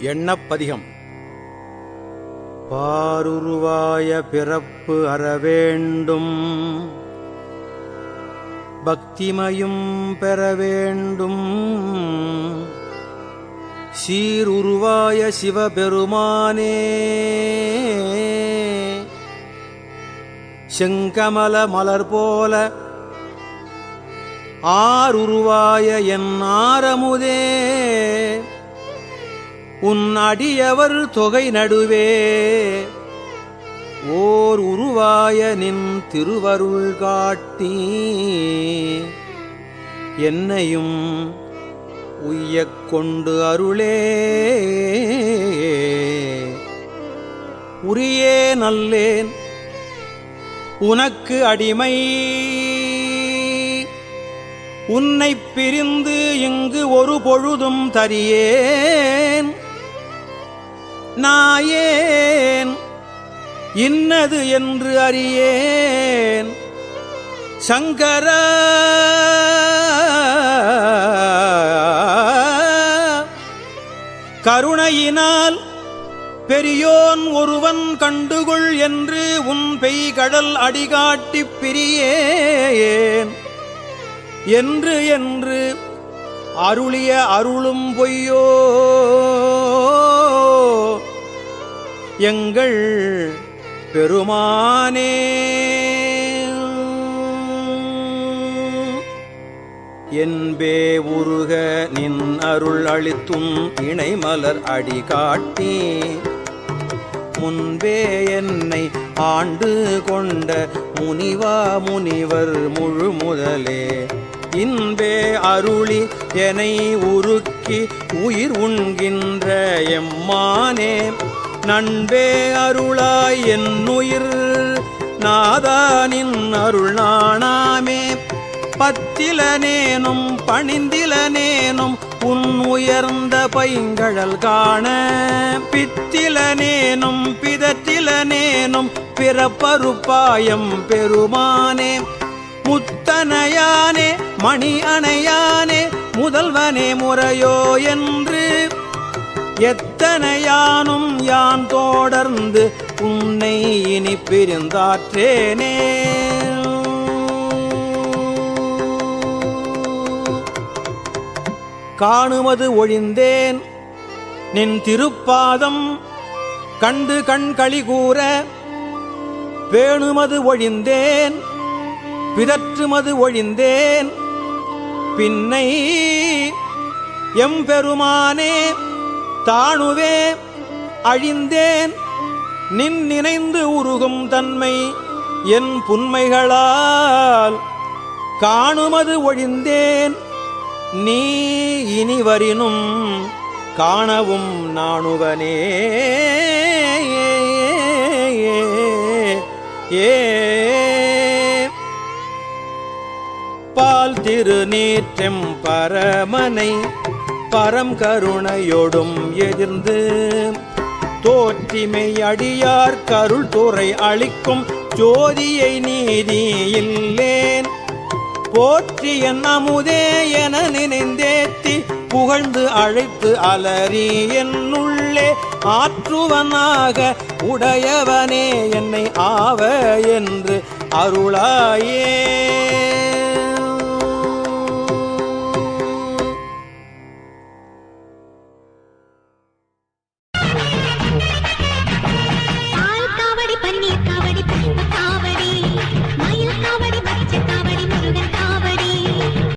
எண்ணப்பதிகம். பாருருவாய பிறப்பு அறவேண்டும். பக்திமயும் பெற வேண்டும் சீருருவாய சிவபெருமானே. செங்கமல மலர் போல ஆருருவாய என் ஆரமுதே. உன் அடியவர் தொகை நடுவே. ஓர் உருவாய நின் திருவருள் காட்டி. என்னையும் உய்யக் கொண்டு அருளே. உரியே நல்லேன் உனக்கு அடிமை. உன்னைப் பிரிந்து இங்கு ஒரு பொழுதும் தரியே. ஏன் இன்னது என்று அறியேன். சங்கர. கருணையினால் பெரியோன் ஒருவன் கண்டுகொள் என்று உன் பெய்கடல் அடிகாட்டிப் பிரியேன். என்று என்று அருளிய அருளும் பொய்யோ. எங்கள் பெருமானே. என்பே உருக நின் அருள் அளித்தும் இணைமலர் அடி காட்டி முன்பே என்னை ஆண்டு கொண்ட முனிவா முனிவர் முழு முதலே. இன்பே அருளி எனை உருக்கி உயிர் உண்கின்ற எம்மானே. நண்பே அருளாய் என் உயிர். நாதானின் அருள் நாணாமே. பத்திலனேனும் பணிந்திலனேனும் உன் உயர்ந்த பைங்கழல் காண. பித்திலனேனும் பிதற்றிலனேனும் பிறப்பருப்பாயம் பெருமானே. முத்தனையானே மணி அணையானே முதல்வனே முறையோ என்று எத்தனையானும் யான் தொடர்ந்து உன்னை இனி பிரிந்தாற்றேனே? காணுவது ஒழிந்தேன் நின் திருப்பாதம் கண்டு கண் களி கூற பேணுமது ஒழிந்தேன் பிதற்றுமது ஒழிந்தேன் பின்னை எம்பெருமானே தானுவே அழிந்தேன். நின் நினைந்து உருகும் தன்மை என் புன்மைகளால். காணுமது ஒழிந்தேன் நீ இனிவரினும் காணவும் நாணுவனே. ஏ பால் திருநீற்றம் பரமனை பரம் கருணையோடும் எதிர்ந்து தோற்றிமை அடியார் கருள் துறை அளிக்கும் ஜோதியை நீதி இல்லேன். போற்றி என் அமுதே என நினைந்தேத்தி புகழ்ந்து அழைத்து அலறி என்னுள்ளே ஆற்றுவனாக உடையவனே என்னை ஆவ என்று அருளாயே.